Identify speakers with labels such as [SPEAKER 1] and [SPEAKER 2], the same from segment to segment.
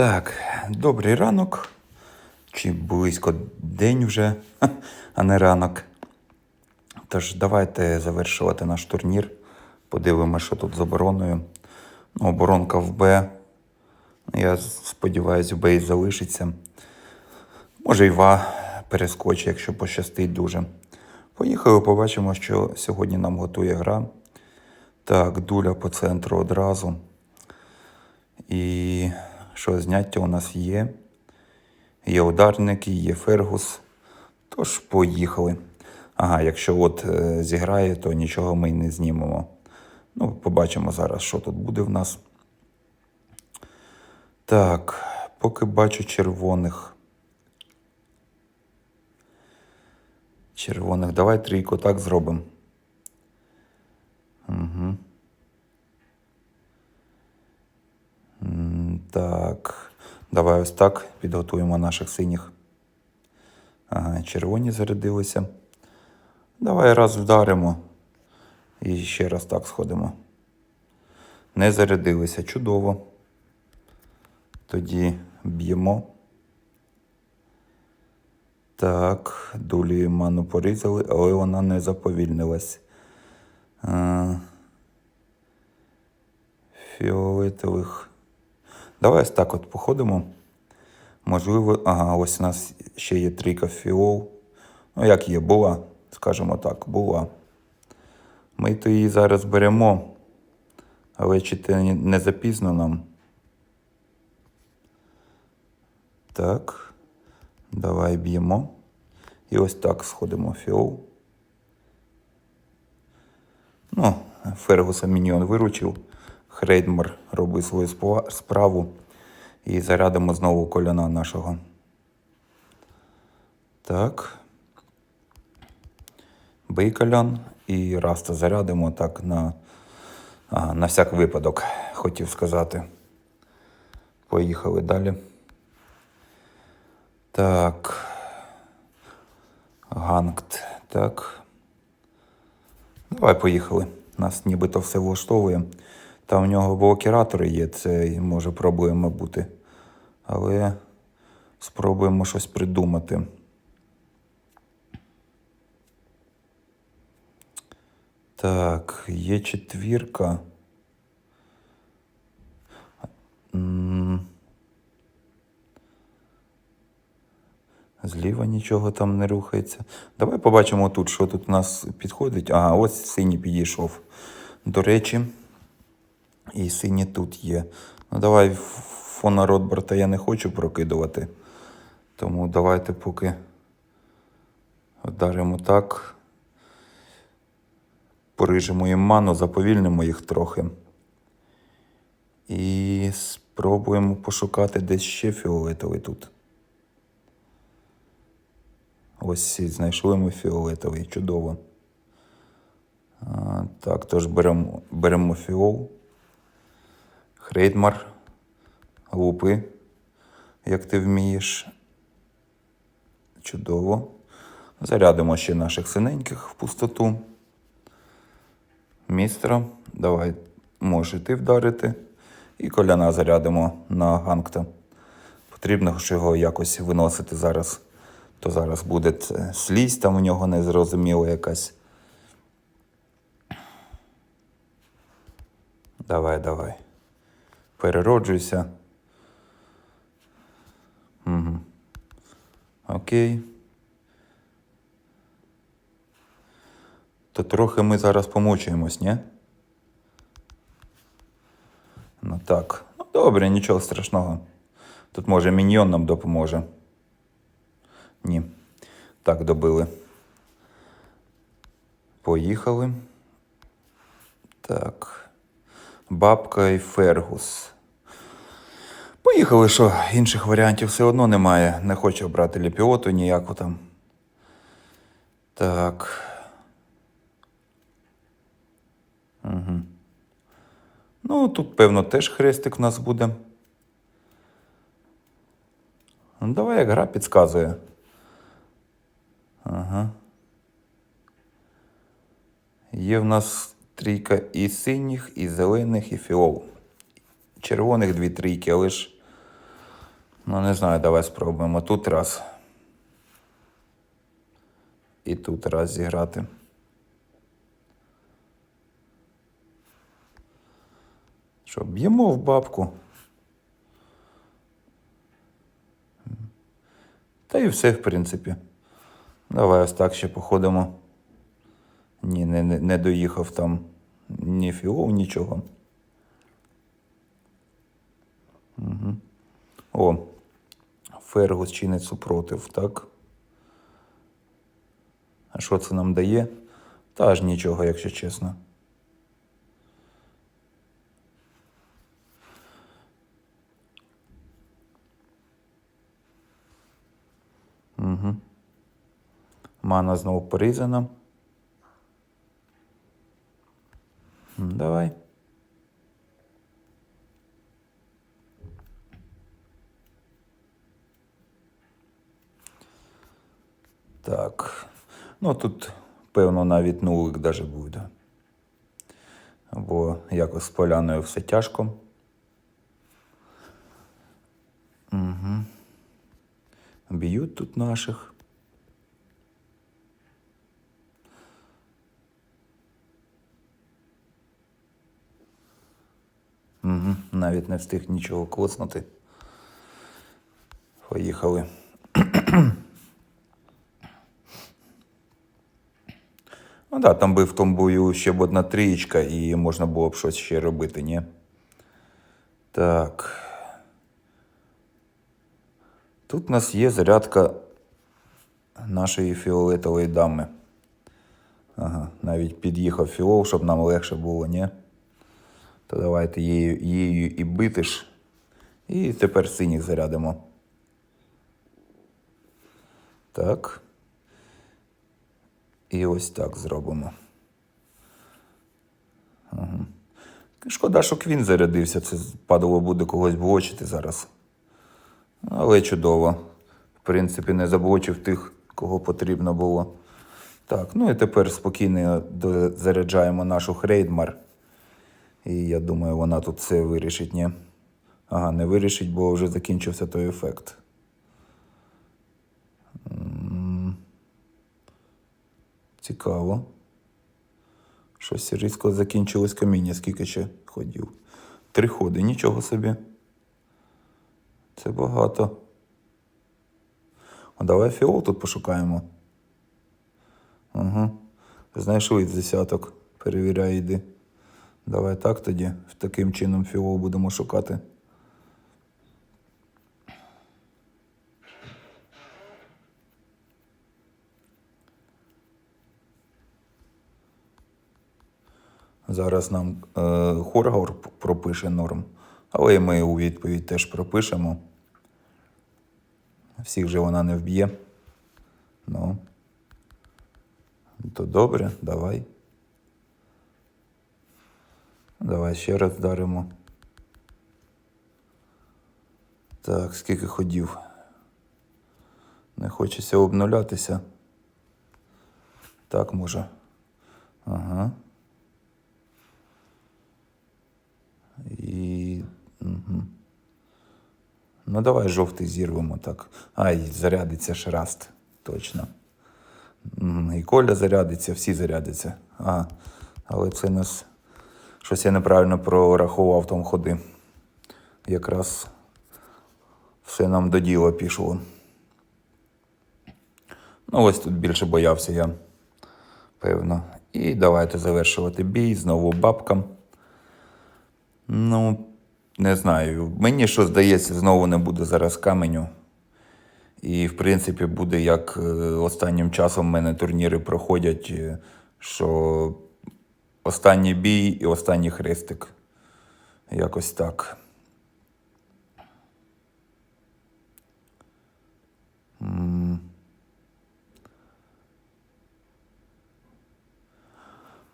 [SPEAKER 1] Так, добрий ранок. Чи близько день вже, а не ранок. Тож давайте завершувати наш турнір. Подивимося, що тут з обороною. Ну, оборонка в Б. Я сподіваюся, в Б і залишиться. Може, і Ва перескочить, якщо пощастить дуже. Поїхали, побачимо, що сьогодні нам готує гра. Так, дуля по центру одразу. І що зняття у нас є. Є ударники, є Фергус. Тож поїхали. Ага, якщо от е, зіграє, то нічого ми не знімемо. Ну, побачимо зараз, що тут буде в нас. Так, поки бачу червоних. Червоних. Давай трійку так зробимо. Угу. Так. Давай ось так підготуємо наших синіх. Ага, червоні зарядилися. Давай раз вдаримо. І ще раз так сходимо. Не зарядилися. Чудово. Тоді б'ємо. Так, дулі ману порізали, але вона не заповільнилась. Фіолетових. Давай ось так от походимо. Можливо, ага, ось у нас ще є трійка фіол. Ну, як є, була, скажімо так, була. Ми то її зараз беремо, але чи це не запізно нам? Так. Давай б'ємо. І ось так сходимо фіол. Ну, Фергуса Міньйон виручив. Хрейдмар робить свою справу. І зарядимо знову коляна нашого. Так. Бий колян. І раста зарядимо так на, ага, на всяк випадок, хотів сказати. Поїхали далі. Так. Ганкт. Так. Давай поїхали. Нас нібито все влаштовує. Там в нього блокіратори є, це може проблема бути. Але спробуємо щось придумати. Так, є четвірка. Зліва нічого там не рухається. Давай побачимо тут, що тут у нас підходить. Ага, ось синій підійшов. До речі, і синій тут є. Ну давай фона Ротбарта я не хочу прокидувати. Тому давайте поки вдаримо так. Порижемо їм ману, заповільнимо їх трохи. І спробуємо пошукати десь ще фіолетовий тут. Ось знайшли ми фіолетовий, чудово. А, так, тож беремо, беремо фіол. Хрейдмар. Лупи, як ти вмієш. Чудово. Зарядимо ще наших синеньких в пустоту. Містра, давай, можеш ти вдарити. І коляна зарядимо на ганкта. Потрібно ж його якось виносити зараз. То зараз буде слізь там у нього незрозуміла якась. Давай, давай. Перероджуйся. Угу. Окей. То трохи ми зараз помучаємось, ні? Ну так. Ну добре, нічого страшного. Тут може міньйон нам допоможе. Ні. Так, добили. Поїхали. Так. Бабка і Фергус. Поїхали, що інших варіантів все одно немає. Не хочу брати ліпіоту ніяку там. Так. Угу. Ну, тут, певно, теж хрестик в нас буде. Ну, давай, як гра підказує. Ага. Є в нас трійка і синіх, і зелених, і фіол. Червоних дві трійки, але ж Ну, не знаю, давай спробуємо тут раз. І тут раз зіграти. Що, б'ємо в бабку. Та і все, в принципі. Давай ось так ще походимо. Ні, не, не, доїхав там ні фіол, нічого. Угу. О, Фергус чинить супротив, так? А що це нам дає? Та аж нічого, якщо чесно. Угу. Мана знову порізана. Давай. Так. Ну тут, певно, навіть нулик даже буде. Бо якось з поляною все тяжко. Угу. Б'ють тут наших. Угу. Навіть не встиг нічого коцнути. Поїхали. Ну так, да, там би в тому бою ще б одна трієчка, і можна було б щось ще робити, ні? Так. Тут у нас є зарядка нашої фіолетової дами. Ага, навіть під'їхав фіол, щоб нам легше було, ні? То давайте її, її і бити ж. І тепер синіх зарядимо. Так. І ось так зробимо. Ага. Шкода, що Квін зарядився. Це падало буде когось блочити зараз. Але чудово. В принципі, не заблочив тих, кого потрібно було. Так, ну і тепер спокійно заряджаємо нашу Хрейдмар. І я думаю, вона тут все вирішить, ні? Ага, не вирішить, бо вже закінчився той ефект. Цікаво. Щось різко закінчилось каміння, скільки ще ходів. Три ходи, нічого собі. Це багато. А давай фіол тут пошукаємо. Угу. Знайшли десяток. Перевіряй, йди. Давай так тоді. Таким чином фіол будемо шукати. Зараз нам е, Хоргаур пропише норм, але ми у відповідь теж пропишемо. Всіх же вона не вб'є. Ну. То добре, давай. Давай ще раз вдаримо. Так, скільки ходів. Не хочеться обнулятися. Так може. Ага. І. Угу. Ну, давай жовтий зірвемо так. Ай, зарядиться шраст. Точно. І Коля зарядиться, всі зарядяться. Ага. Але це нас. Щось я неправильно прорахував там ходи. Якраз все нам до діла пішло. Ну, ось тут більше боявся я, певно. І давайте завершувати бій. Знову бабкам. Ну, не знаю. Мені що здається, знову не буде зараз каменю. І, в принципі, буде як е, останнім часом в мене турніри проходять, е, що останній бій і останній хрестик. Якось так.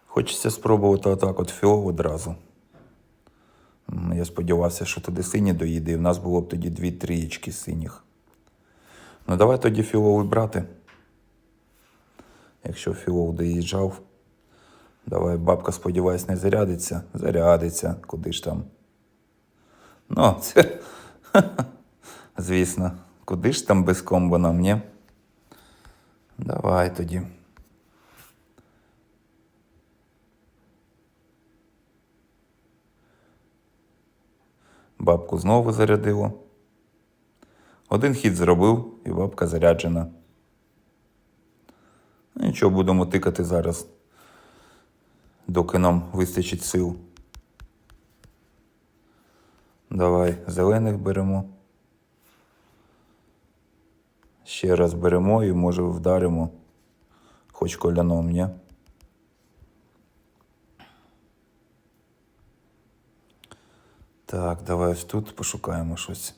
[SPEAKER 1] Хочеться спробувати отак от фіол одразу. Я сподівався, що туди сині доїде, і в нас було б тоді дві трієчки синіх. Ну, давай тоді філови брати. Якщо філов доїжджав. Давай, бабка, сподіваюсь, не зарядиться. Зарядиться, куди ж там. Ну, це. Звісно. Куди ж там без комбо нам, ні? Давай тоді. Бабку знову зарядило. Один хід зробив, і бабка заряджена. Нічого, будемо тикати зараз, доки нам вистачить сил. Давай, зелених беремо. Ще раз беремо і може вдаримо. Хоч коляном, ні? Так, давай ось тут пошукаємо щось.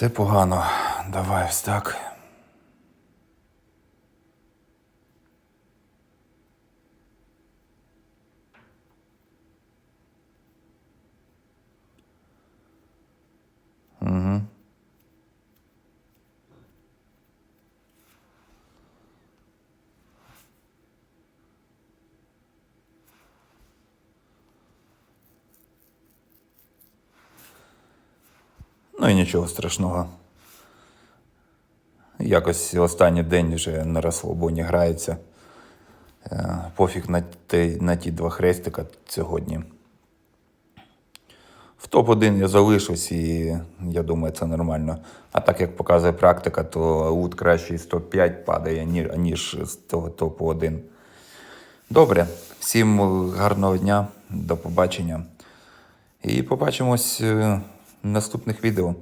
[SPEAKER 1] Все погано. Давай ось так. І нічого страшного. Якось останній день вже на розслабоні грається. Е, Пофіг на, те, на ті два хрестика сьогодні. В топ-1 я залишусь, і я думаю, це нормально. А так як показує практика, то лут краще з топ-5 падає, ні- ніж з того топу-1. Добре, всім гарного дня, до побачення. І побачимось е, наступних відео.